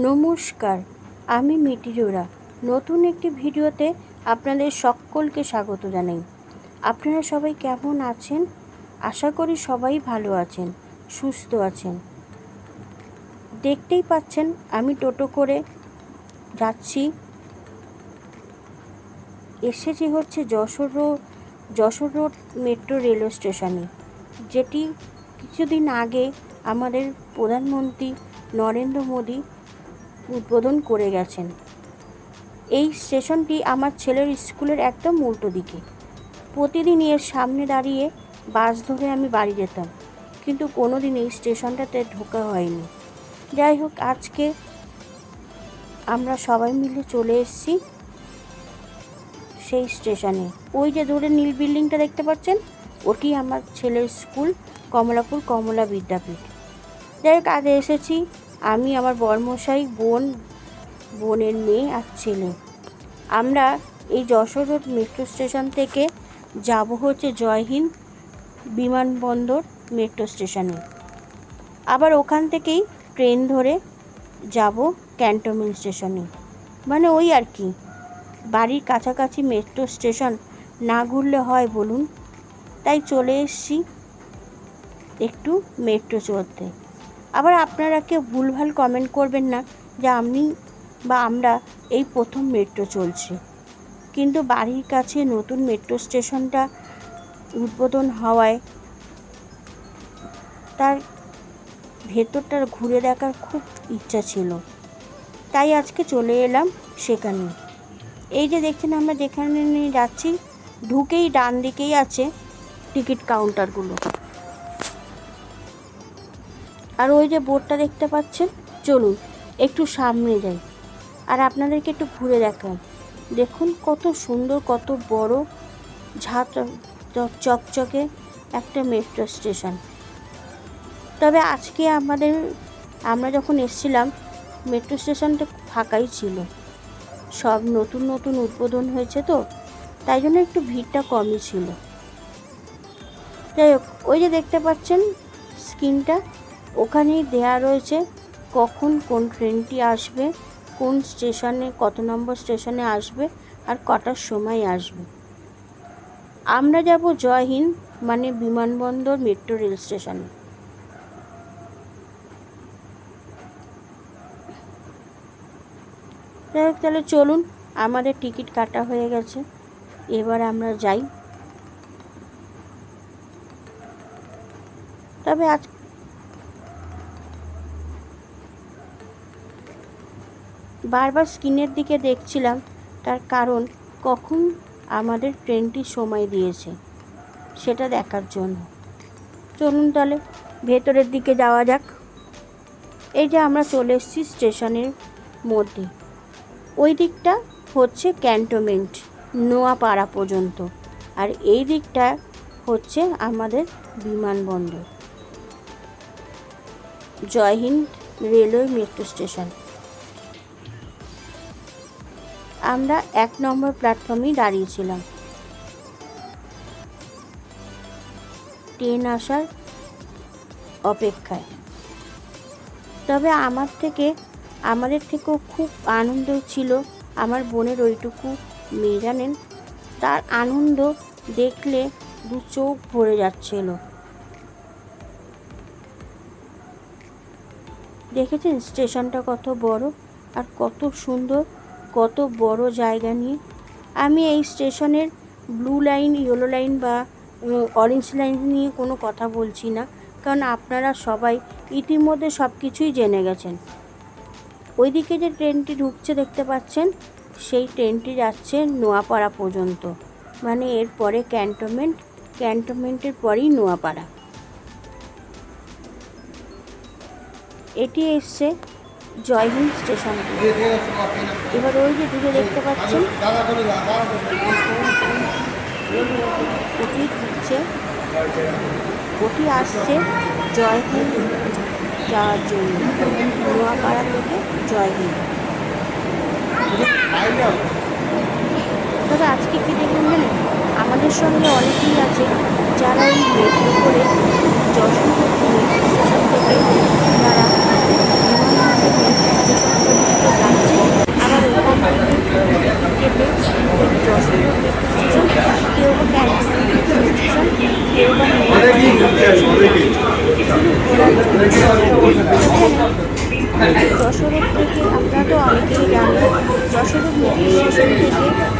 নমস্কার, আমি মিটিরোরা নতুন একটি ভিডিওতে আপনাদের সকলকে স্বাগত জানাই। আপনারা সবাই কেমন আছেন? আশা করি সবাই ভালো আছেন, সুস্থ আছেন। দেখতেই পাচ্ছেন, আমি টোটো করে যাচ্ছি। এসেছি হচ্ছে Jessore road Jessore road metro railway স্টেশনে, যেটি কিছুদিন আগে আমাদের প্রধানমন্ত্রী নরেন্দ্র মোদী উদ্বোধন করে গেছেন। এই স্টেশনটি আমার ছেলের স্কুলের একদম উল্টো দিকে। প্রতিদিন এর সামনে দাঁড়িয়ে বাস ধরে আমি বাড়ি যেতাম, কিন্তু কোনো দিন এই স্টেশনটাতে ঢোকা হয়নি। যাই হোক, আজকে আমরা সবাই মিলে চলে এসেছি সেই স্টেশনে। ওই যে দূরে নীল বিল্ডিংটা দেখতে পাচ্ছেন, ওটি আমার ছেলের স্কুল, কমলাপুর কমলা বিদ্যাপীঠ যাই হোক, আজ এসেছি আমি আমার বরমশাই বোন, বোনের মেয়ে আর ছেলে। আমরা এই যশোর রোড মেট্রো স্টেশন থেকে যাব হচ্ছে জয়হিন্দ বিমানবন্দর মেট্রো স্টেশনে আবার ওখান থেকেই ট্রেন ধরে যাব ক্যান্টনমেন্ট স্টেশনে মানে ওই আর কি। বাড়ির কাছাকাছি মেট্রো স্টেশন না ঘুরলে হয় বলুন। তাই চলে এসছি একটু মেট্রো চড়তে আবার আপনারা কেউ ভুলভাল কমেন্ট করবেন না যে আমি বা আমরা এই প্রথম মেট্রো চলছে। কিন্তু বাড়ির কাছে নতুন মেট্রো স্টেশনটা উদ্বোধন হওয়ায় তার ভেতরটা ঘুরে দেখার খুব ইচ্ছা ছিল। তাই আজকে চলে এলাম সেখানে। এই যে দেখছেন আমরা যেখানে নিয়ে যাচ্ছি, ঢুকেই ডান দিকেই আছে টিকিট কাউন্টারগুলো আর ওই যে বোর্ডটা দেখতে পাচ্ছেন? চলুন, একটু সামনে যাই। আর আপনাদেরকে একটু ঘুরে দেখাই। দেখুন কত সুন্দর, কত বড় ঝাঁ চকচকে একটা মেট্রো স্টেশন। তবে আজকে আমাদের, আমরা যখন এসছিলাম, মেট্রো স্টেশনটা ফাঁকাই ছিল। সব নতুন নতুন উদ্বোধন হয়েছে তো, তাই জন্য একটু ভিড়টা কমই ছিল। যাই হোক, ওই যে দেখতে পাচ্ছেন, স্ক্রিনটা ওখানেই দেয়া রয়েছে কখন কোন ট্রেনটি আসবে, কোন স্টেশনে, কত নম্বর স্টেশনে আসবে আর কটার সময় আসবে। আমরা যাব জয়হিন্দ মানে বিমানবন্দর মেট্রো রেল স্টেশনে। যাই হোক, তাহলে চলুন, আমাদের টিকিট কাটা হয়ে গেছে। এবার আমরা যাই। তবে আজ বারবার স্ক্রিনের দিকে দেখছিলাম, তার কারণ কখন আমাদের ট্রেনটি সময় দিয়েছে, সেটা দেখার জন্য। চলুন তাহলে ভেতরের দিকে যাওয়া যাক। এই যে আমরা চলে এসেছি স্টেশনের মধ্যে। ওই দিকটা হচ্ছে ক্যান্টনমেন্ট, নোয়াপাড়া পর্যন্ত। আর এই দিকটা হচ্ছে আমাদের বিমানবন্দর। Jai Hind railway metro station. আমরা এক নম্বর প্ল্যাটফর্মেই দাঁড়িয়েছিলাম। ট্রেন আসার অপেক্ষায়। তবে আমার থেকে, আমাদের থেকেও খুব আনন্দ ছিল আমার বোনের ওইটুকু মেয়ে, জানেন? তার আনন্দ দেখলে দু চোখ ভরে যাচ্ছিল। দেখেছেন স্টেশনটা কত বড় আর কত সুন্দর? কত বড় জায়গা নিয়ে? আমি এই স্টেশনের ব্লু লাইন, ইয়েলো লাইন বা অরেঞ্জ লাইন নিয়ে কোনো কথা বলছি না। কারণ আপনারা সবাই ইতিমধ্যে সব কিছুই জেনে গেছেন। ওইদিকে যে ট্রেনটি ঢুকছে দেখতে পাচ্ছেন, সেই ট্রেনটি যাচ্ছে নোয়াপাড়া পর্যন্ত। মানে এরপরে ক্যান্টনমেন্ট, ক্যান্টনমেন্টের পরেই নোয়াপাড়া। এটি এসছে জয়হিন্দ স্টেশন। এবার ওই যে দূরে দেখতে পাচ্ছেন ওটি ঢুকছে ওটি আসছে জয়হিন্দ যাওয়ার জন্য। নোয়াপাড়া থেকে জয়হিন্দ তবে আজকে কি দেখবেন জানেন? আমাদের সঙ্গে অনেকেই আছে যারা এই মেট্রো করে যশোর স্টেশন থেকে তারা স্টেশন যশোরের থেকে আমরা তো অনেকেই জানি যশোরের থেকে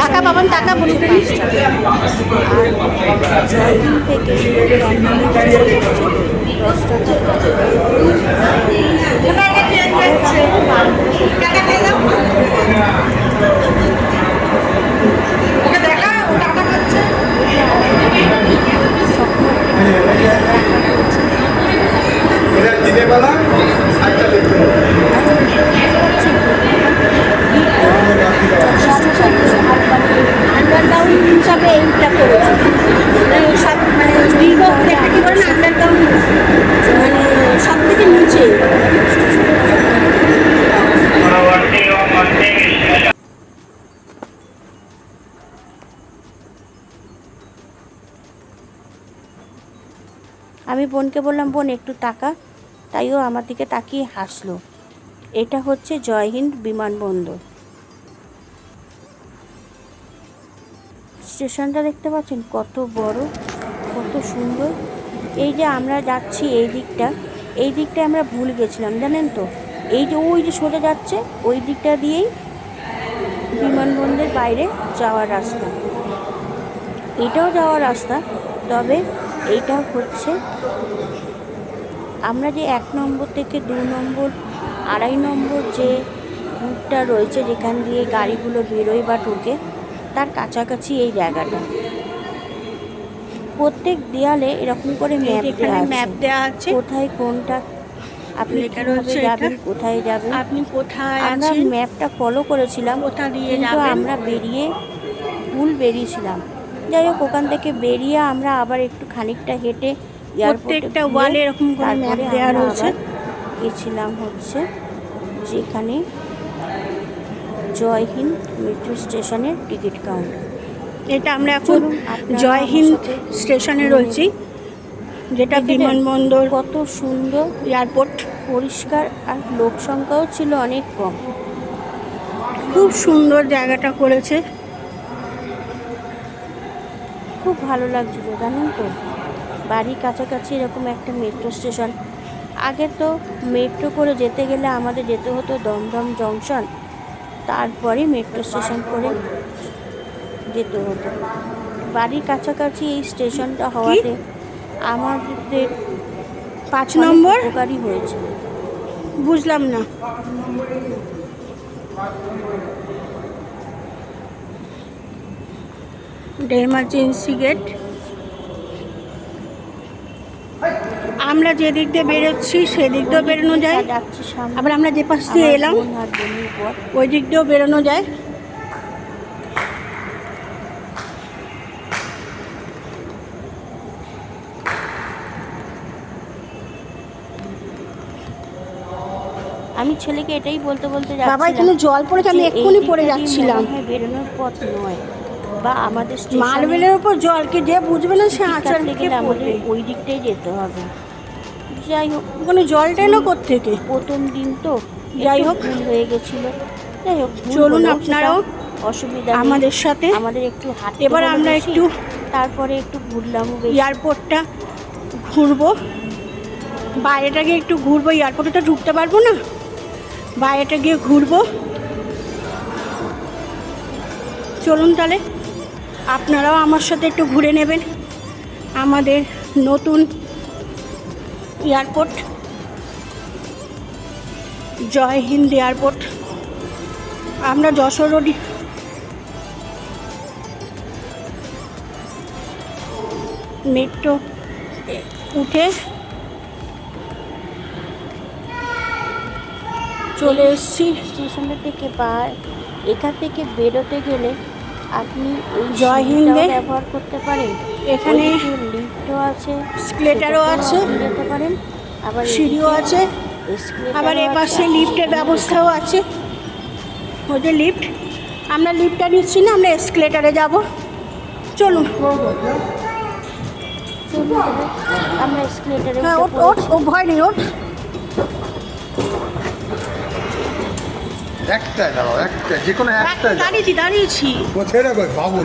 টাকা পাবেন, টাকা বলুন পাঁচ টাকা আর জয়পুর থেকে দমদমে যেতে হচ্ছে দশ টাকা এটা দিনের বেলা সাইডটা দেখতে হবে। আন্ডারগ্রাউন্ড হিসাবে এইটা করেছে মানে সব মানে দীর্ঘ একটা কি বলেন আন্ডারগ্রাউন্ড মানে সব থেকে নিচে আমি বোনকে বললাম, বোন, একটু টাকা তাইও আমার দিকে তাকিয়ে হাসলো। এটা হচ্ছে জয়হিন্দ বিমানবন্দর। স্টেশনটা দেখতে পাচ্ছেন, কত বড়, কত সুন্দর। এই যে আমরা যাচ্ছি এই দিকটা এই দিকটা আমরা ভুল গেছিলাম, জানেন তো? এই যে ওই যে সোজা যাচ্ছে, ওই দিকটা দিয়েই বিমানবন্দরের বাইরে যাওয়ার রাস্তা। এটাও যাওয়ার রাস্তা, তবে এইটা হচ্ছে আমরা যে এক নম্বর থেকে দু নম্বর আড়াই নম্বর যে রুটটা রয়েছে যেখান দিয়ে গাড়িগুলো বেরোয় বা ঢোকে তার কাছাকাছি এই জায়গাটা। প্রত্যেক দেয়ালে এরকম করে ম্যাপ দেওয়া ম্যাপ দেওয়া আছে। কোথায় কোনটা আপনি এটা। যাবেন কোথায় যাবেন? আপনি কোথায় আমরা ম্যাপটা ফলো করেছিলাম কোথা দিয়ে আমরা বেরিয়ে ভুল বেরিয়েছিলাম। যাই হোক ওখান থেকে বেরিয়ে আমরা আবার একটু খানিকটা হেঁটে প্রত্যেকটা ওয়ালে এরকম করে ম্যাপ দেওয়া রয়েছে। গেছিলাম হচ্ছে যেখানে জয় হিন্দ মেট্রো স্টেশনের টিকিট কাউন্টার এটা আমরা এখন জয় হিন্দ স্টেশনে রয়েছি যেটা বিমানবন্দর কত সুন্দর এয়ারপোর্ট পরিষ্কার আর লোক সংখ্যাও ছিল অনেক কম। খুব সুন্দর জায়গাটা করেছে। খুব ভালো লাগছিল জানেন তো? বাড়ির কাছাকাছি এরকম একটা মেট্রো স্টেশন আগে তো মেট্রো করে যেতে গেলে আমাদের যেতে হতো দমদম জংশন তারপরে মেট্রো স্টেশন করে যেতে হতো। বাড়ির কাছাকাছি এই স্টেশনটা হওয়াতে আমাদের পাঁচ নম্বর? উপকারই হয়েছে। বুঝলাম না। Emergency gate. আমরা যে দিক দিয়ে বেরোচ্ছি সেদিক দিয়েও বেরোনো যায়। যাচ্ছি আবার আমরা যে পাশ দিয়ে এলাম ওই দিক দিয়েও বেরোনো যায়। আমি ছেলেকে এটাই বলতে বলতে বাবা যাচ্ছিলাম এখানে জল পড়েছে আমি এক্ষুনি পড়ে যাচ্ছিলাম। বেরোনোর পথ নয়। বা আমাদের মার্বেলের উপর জলকে যে বুঝবে না সে আচার কাটতে আমাদের ওই দিকটাই যেতে হবে। যাই হোক ওখানে জলটা এলো কোথেকে প্রথম দিন তো যাই হোক। হয়ে গেছিল। যাই হোক চলুন আপনারাও অসুবিধা আমাদের সাথে। আমাদের একটু হাঁটতে এবার আমরা একটু তারপরে একটু ঘুরলাম এয়ারপোর্টটা ঘুরবো। বাইরেটা গিয়ে একটু ঘুরবো এয়ারপোর্টে তো ঢুকতে পারব না। বাইরেটা গিয়ে ঘুরবো। চলুন তাহলে। আপনারাও আমার সাথে একটু ঘুরে নেবেন। আমাদের নতুন এয়ারপোর্ট, জয় হিন্দ এয়ারপোর্ট। আমরা যশোর রোড মেট্রো উঠে চলে এসেছি। স্টেশনের থেকে বার এখান থেকে বেরোতে গেলে আপনি জয় হিন্দে ব্যবহার করতে পারেন। এখানে লিফটও আছে স্কেলেটারও আছে যেতে পারেন। আবার সিঁড়িও আছে আবার এপাশে লিফটের ব্যবস্থাও আছে। ওই যে লিফট। আমরা লিফটটা নিচ্ছি না আমরা এসকেলেটারে যাব। চলুন। চলুন। আমরা এসকেলেটারে হ্যাঁ ওট ওট ও ভয় নেই ওট একটাই দাঁড়াও একটা যে কোনো একটাই দাঁড়িয়েছি। দাঁড়িয়েছি ও ছেড়ে কই বাবু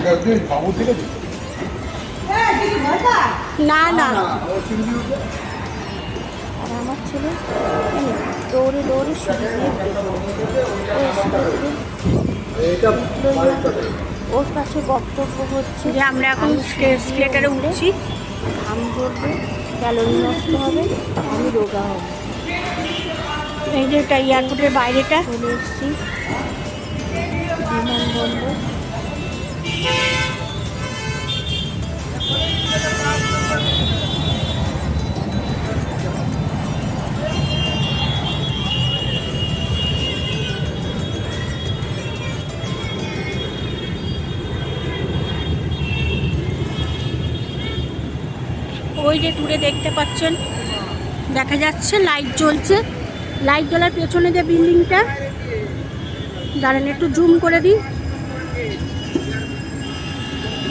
বাবু থেকে না না। ও চিংড়ি উঠে আমার ছেলে? দৌড়ে দৌড়ে এটা ওর কাছে বক্তব্য হচ্ছে যে আমরা এখন স্কেলেটারে উঠছি। ঘাম ঝরবে ক্যালোরি নষ্ট হবে আমি রোগা হব। এই যে এটা এয়ারপোর্টের বাইরেটা। চলে এসেছি। বিমানবন্দর ওই যে দূরে দেখতে পাচ্ছেন। দেখা যাচ্ছে লাইট জ্বলছে। লাইট জ্বলার পেছনে যে বিল্ডিংটা, দাঁড়ান একটু জুম করে দিই।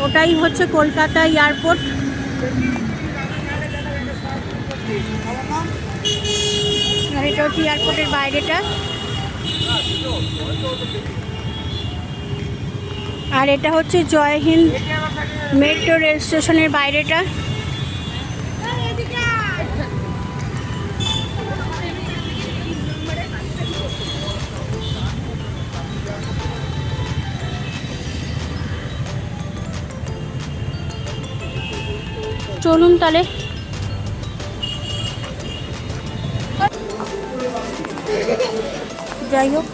ওটাই হচ্ছে কলকাতা এয়ারপোর্ট। এটা হচ্ছে এয়ারপোর্টের বাইরেটা। আর এটা হচ্ছে জয় হিন্দ মেট্রো রেল স্টেশনের বাইরেটা। চলুন তাহলে। যাই হোক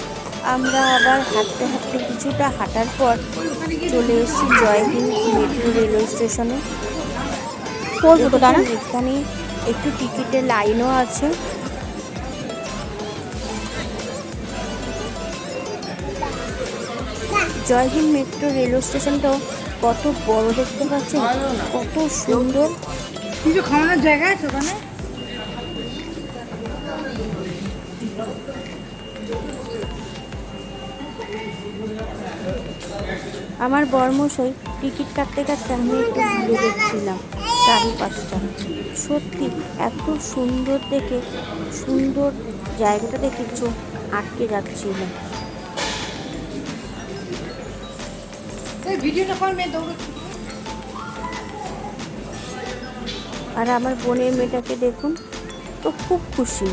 আমরা আবার হাঁটতে হাঁটতে কিছুটা হাঁটার পর চলে এসেছি জয়হিন্দ মেট্রো রেলওয়ে স্টেশনে। দাঁড়া এখানে একটু টিকিটের লাইনও আছে। জয়হিন্দ মেট্রো রেলওয়ে স্টেশনটাও কত বড় দেখতে পাচ্ছেন কত সুন্দর। কিছু খাওয়ানোর জায়গা আছে ওখানে? আমার বর্মশই টিকিট কাটতে কাটতে আমি একটু ঘুরে দেখছিলাম চারিপাশটা। সত্যি এত সুন্দর দেখে সুন্দর জায়গাটা দেখে চোখ আটকে যাচ্ছিল। ভিডিওটা কর মেয়ে আর আমার বোনের মেয়েটাকে দেখুন তো খুব খুশি।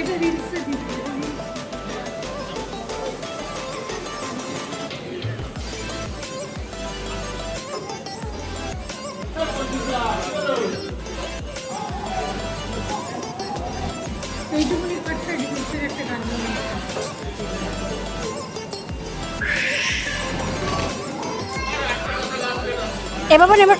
এটা রিলসে এবার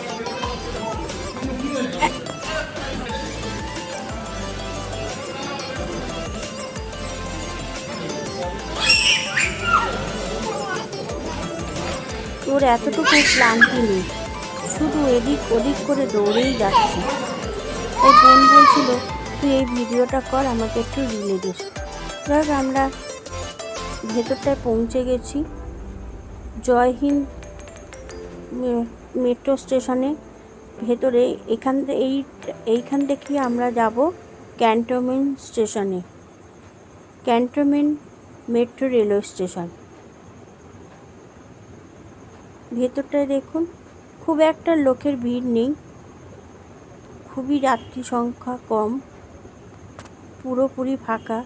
তোর এতটুকু ক্লান্তি নেই। শুধু এদিক ওদিক করে দৌড়েই যাচ্ছে। ওই বোন বলছিল, তুই এই ভিডিওটা কর, আমাকে একটু রিলে দিস হোক, আমরা ভেতরটায় পৌঁছে গেছি। জয় হিন্দ মেট্রো স্টেশনে ভেতরে এখান এই এইখান থেকে আমরা যাব ক্যান্টনমেন্ট স্টেশনে। Cantonment metro railway station. ভেতরটায় দেখুন, খুব একটা লোকের ভিড় নেই। খুবই যাত্রী সংখ্যা কম। পুরোপুরি ফাঁকা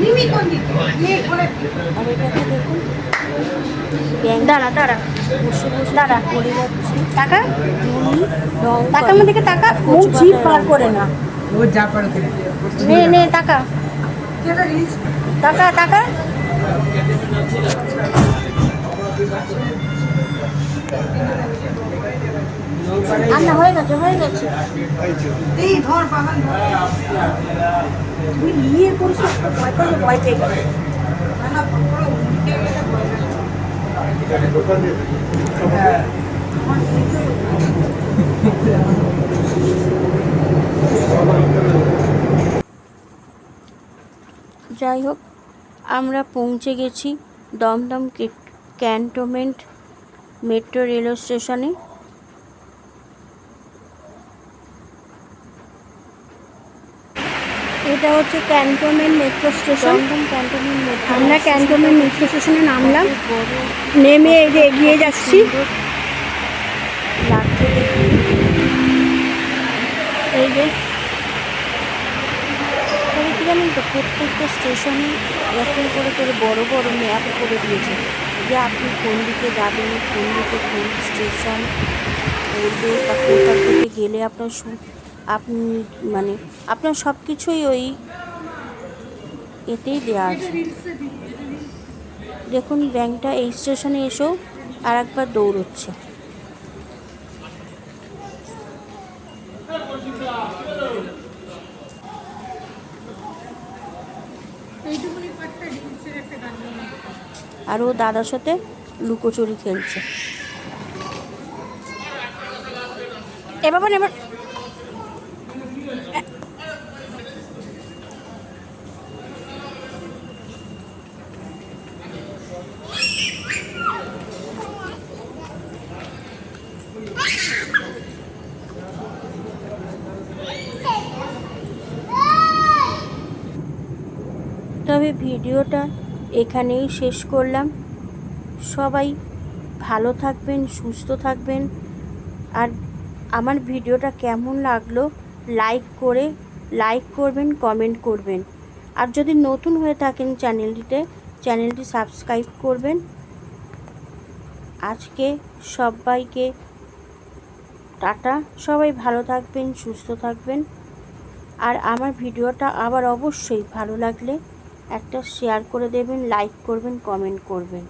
মিমি কোন দিকে এই ঘোড়া আর এটাকে দেখুন ব্যাংক দাঁড়া দাঁড়া। বসে বসে দাঁড়া। পড়ে যাচ্ছে টাকা রং টাকা? আমার দিকে টাকা মুখ জিভ বার করে না। ও যা পারে নে নে টাকা। টাকা টাকা। হয়ে গেছে হয়ে গেছে। এই ধর বাগান। নিয়ে ভয় করে ভয় পেয়ে যাই হোক, আমরা পৌঁছে গেছি দমদম ক্যান্টনমেন্ট মেট্রো রেলওয়ে স্টেশনে এটা হচ্ছে ক্যান্টনমেন্ট মেট্রো স্টেশন। আমরা ক্যান্টনমেন্ট মেট্রো স্টেশনে নামলাম। নেমে এই যে এগিয়ে যাচ্ছি। এই যে। কি জানেন তো প্রত্যেকটা স্টেশনে এরকম করে করে বড় বড় ম্যাপ করে দিয়েছে। যে আপনি কোন দিকে যাবেন কোন দিকে কোন স্টেশন পড়বে বা কোথা থেকে গেলে আপনার আপনি মানে আপনার সব কিছুই ওই এতেই দেওয়া আছে। দেখুন, ব্যাংকটা এই স্টেশনে এসেও আর একবার দৌড়চ্ছে। আর ও দাদার সাথে লুকোচুরি খেলছে। এবার এবার তবে ভিডিওটা এখানেই শেষ করলাম। সবাই ভালো থাকবেন, সুস্থ থাকবেন। আর আমার ভিডিওটা কেমন লাগল লাইক করে, লাইক করবেন, কমেন্ট করবেন। আর যদি নতুন হয়ে থাকেন চ্যানেলটিতে, চ্যানেলটি সাবস্ক্রাইব করবেন। আজকে সবাইকে টাটা। সবাই ভালো থাকবেন, সুস্থ থাকবেন। আর আমার ভিডিওটা আবার অবশ্যই ভালো লাগলে একটা শেয়ার করে দেবেন লাইক করবেন কমেন্ট করবেন।